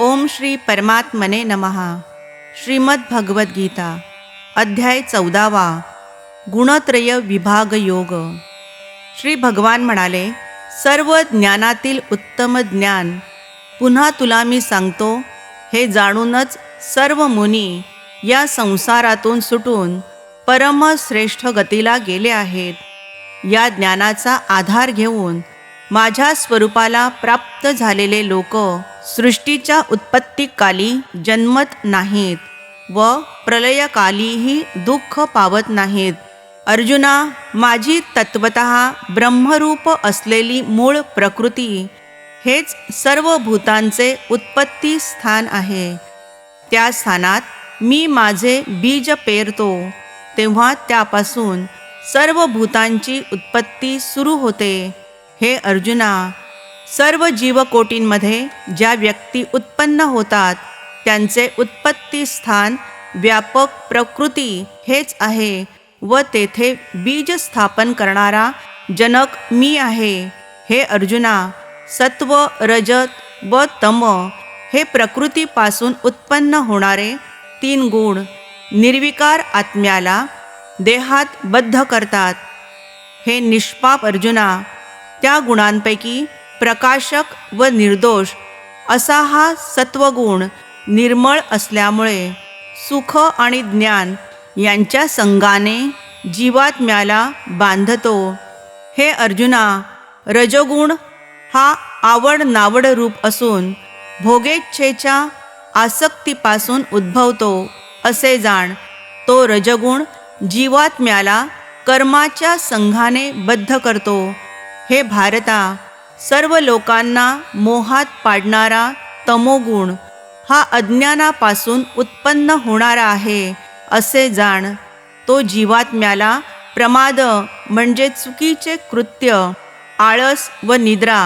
ओम श्री परमात्मने नमहा श्रीमद भगवद्गीता अध्याय चौदावा गुणत्रय विभाग योग. श्री भगवान म्हणाले सर्व ज्ञानातील उत्तम ज्ञान पुन्हा तुला मी सांगतो हे जाणूनच सर्व मुनी या संसारातून सुटून परमश्रेष्ठ गतीला गेले आहेत. या ज्ञानाचा आधार घेऊन माझ्या स्वरूपाला प्राप्त झालेले लोक सृष्टीच्या उत्पत्तीकाली जन्मत नाहीत व प्रलयकालीही दुःख पावत नाहीत. अर्जुना माझी तत्वत ब्रह्मरूप असलेली मूळ प्रकृती हेच सर्व भूतांचे उत्पत्ती स्थान आहे. त्या स्थानात मी माझे बीज पेरतो तेव्हा त्यापासून सर्व भूतांची उत्पत्ती सुरू होते. हे अर्जुना सर्व जीवकोटींमध्ये ज्या व्यक्ती उत्पन्न होतात त्यांचे उत्पत्ती स्थान व्यापक प्रकृती हेच आहे व तेथे बीज स्थापन करणारा जनक मी आहे. हे अर्जुना सत्व रजत व तम हे प्रकृतीपासून उत्पन्न होणारे तीन गुण निर्विकार आत्म्याला देहात बद्ध करतात. हे निष्पाप अर्जुना त्या गुणांपैकी प्रकाशक व निर्दोष असा हा सत्वगुण निर्मळ असल्यामुळे सुख आणि ज्ञान यांच्या संगाने जीवात्म्याला बांधतो. हे अर्जुना रजोगुण हा आवड नावड रूप असून भोगेच्छेच्या आसक्तीपासून उद्भवतो असे जाण तो रजगुण जीवात्म्याला कर्माच्या संघाने बद्ध करतो. हे भारता सर्व लोकांना मोहात पाडणारा तमोगुण हा अज्ञानापासून उत्पन्न होणारा आहे असे जाण तो जीवात्म्याला प्रमाद म्हणजे चुकीचे कृत्य आळस व निद्रा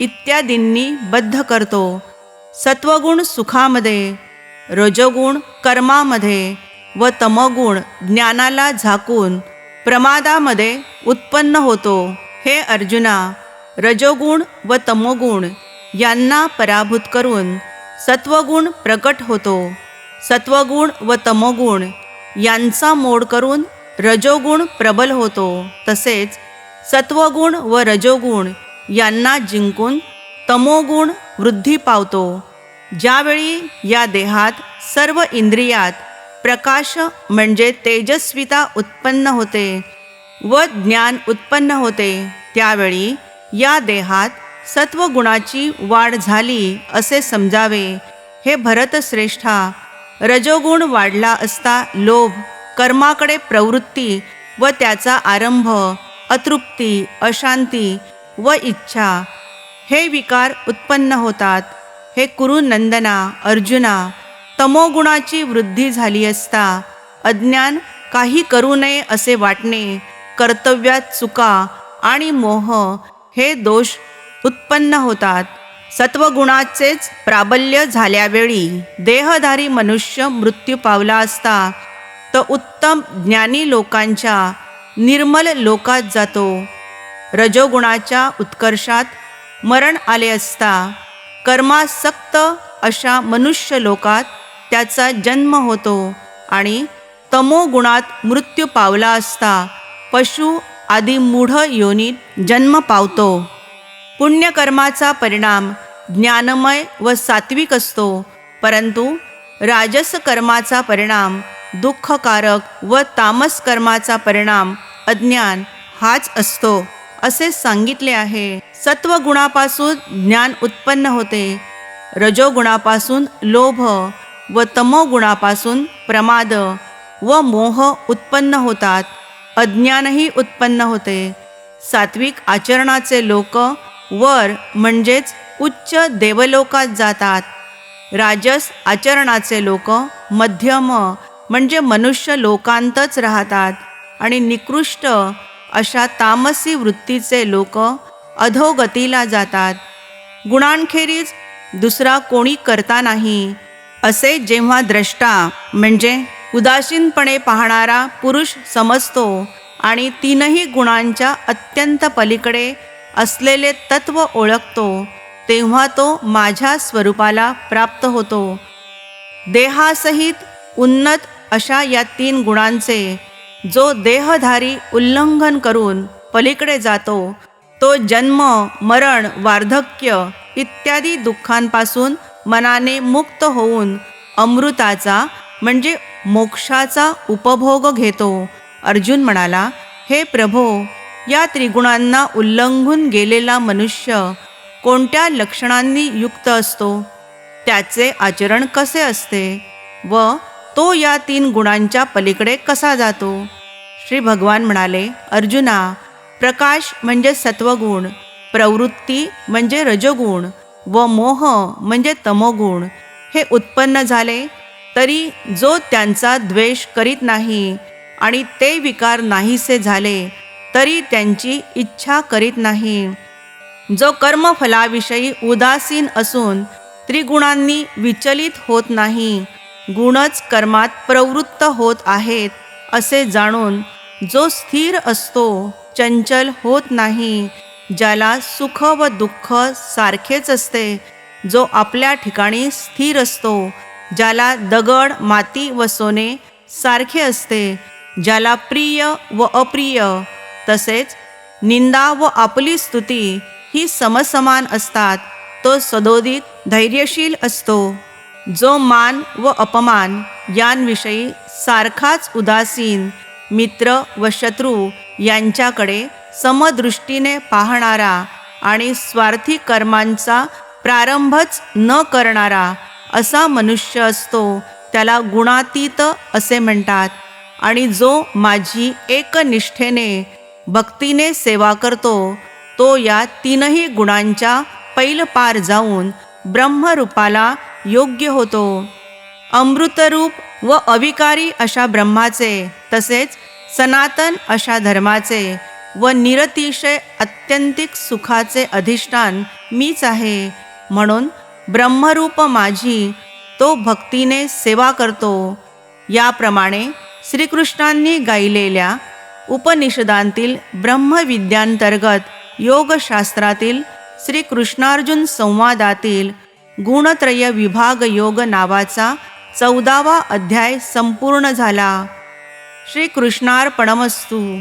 इत्यादींनी बद्ध करतो. सत्वगुण सुखामध्ये रजगुण कर्मामध्ये व तमगुण ज्ञानाला झाकून प्रमादामध्ये उत्पन्न होतो. हे अर्जुना रजोगुण व तमोगुण यांना पराभूत करून सत्वगुण प्रकट होतो. सत्वगुण व तमोगुण यांचा मोड करून रजोगुण प्रबल होतो. तसेच सत्वगुण व रजोगुण यांना जिंकून तमोगुण वृद्धी पावतो. ज्यावेळी या देहात सर्व इंद्रियात प्रकाश म्हणजे तेजस्विता उत्पन्न होते व ज्ञान उत्पन्न होते. त्यावेळी या देहात सत्वगुणाची वाढ झाली असे समजावे. हे भरतश्रेष्ठा रजोगुण वाढला असता लोभ कर्माकडे प्रवृत्ती व त्याचा आरंभ अतृप्ती अशांती व इच्छा हे विकार उत्पन्न होतात. हे कुरुनंदना अर्जुना तमोगुणाची वृद्धी झाली असता अज्ञान काही करू नये असे वाटणे कर्तव्यात चुका आणि मोह हे दोष उत्पन्न होतात. सत्वगुणाचेच प्राबल्य झाल्यावेळी देहधारी मनुष्य मृत्यू पावला असता तर उत्तम ज्ञानी लोकांच्या निर्मल लोकात जातो. रजोगुणाच्या उत्कर्षात मरण आले असता कर्मासक्त अशा मनुष्य लोकात त्याचा जन्म होतो आणि तमोगुणात मृत्यू पावला असता पशु आदी मूढ योनीत जन्म पावतो. पुण्यकर्माचा परिणाम ज्ञानमय व सात्विक असतो परंतु राजस कर्माचा परिणाम दुःखकारक व तामस कर्माचा परिणाम अज्ञान हाच असतो असे सांगितले आहे. सत्वगुणापासून ज्ञान उत्पन्न होते. रजोगुणापासून लोभ व तमोगुणापासून प्रमाद व मोह उत्पन्न होतात. अज्ञानही उत्पन्न होते. सात्विक आचरणाचे लोक वर म्हणजेच उच्च देवलोकात जातात. राजस आचरणाचे लोक मध्यम म्हणजे मनुष्य लोकांतच राहतात. आणि निकृष्ट अशा तामसी वृत्तीचे लोक अधोगतीला जातात. गुणांखेरीज दुसरा कोणी करता नाही असे जेव्हा द्रष्टा म्हणजे उदासीनपणे पाहणारा पुरुष समजतो आणि तीनही गुणांच्या अत्यंत पलीकडे असलेले तत्व ओळखतो तेव्हा तो माझ्या स्वरूपाला प्राप्त होतो. देहासहित उन्नत अशा या तीन गुणांचे जो देहधारी उल्लंघन करून पलीकडे जातो तो जन्म मरण वार्धक्य इत्यादी दुःखांपासून मनाने मुक्त होऊन अमृताचा म्हणजे मोक्षाचा उपभोग घेतो. अर्जुन म्हणाला हे प्रभो या त्रिगुणांना उल्लंघून गेलेला मनुष्य कोणत्या लक्षणांनी युक्त असतो? त्याचे आचरण कसे असते व तो या तीन गुणांच्या पलीकडे कसा जातो? श्री भगवान म्हणाले अर्जुना प्रकाश म्हणजे सत्वगुण प्रवृत्ती म्हणजे रजगुण व मोह म्हणजे तमोगुण. हे उत्पन्न झाले तरी जो त्यांचा द्वेष करीत नाही आणि ते विकार नाहीसे झाले तरी त्यांची इच्छा करीत नाही. जो कर्मफलाविषयी उदासीन असून त्रिगुणांनी विचलित होत नाही गुणच कर्मात प्रवृत्त होत आहेत असे जाणून जो स्थिर असतो चंचल होत नाही ज्याला सुख व दुःख सारखेच असते जो आपल्या ठिकाणी स्थिर असतो ज्याला दगड माती व सोने सारखे असते ज्याला प्रिय व अप्रिय तसेच निंदा व आपली स्तुती ही समसमान असतात तो सदोदित धैर्यशील असतो. जो मान व अपमान यांविषयी सारखाच उदासीन मित्र व शत्रू यांच्याकडे समदृष्टीने पाहणारा आणि स्वार्थी कर्मांचा प्रारंभच न करणारा असा मनुष्य असतो त्याला गुणातीत असे म्हणतात. आणि जो माझी एकनिष्ठेने भक्तीने सेवा करतो तो या तीनही गुणांच्या पैलपार जाऊन ब्रह्मरूपाला योग्य होतो. अमृतरूप व अविकारी अशा ब्रह्माचे तसेच सनातन अशा धर्माचे व निरतिशय अत्यंतिक सुखाचे अधिष्ठान मीच आहे. म्हणून ब्रह्मरूप माझी तो भक्तीने सेवा करतो. याप्रमाणे श्रीकृष्णांनी गायलेल्या उपनिषदांतील ब्रह्मविद्यांतर्गत योगशास्त्रातील श्रीकृष्णार्जुन संवादातील गुणत्रय विभाग योग नावाचा चौदावा अध्याय संपूर्ण झाला. श्रीकृष्णार्पणमस्तू.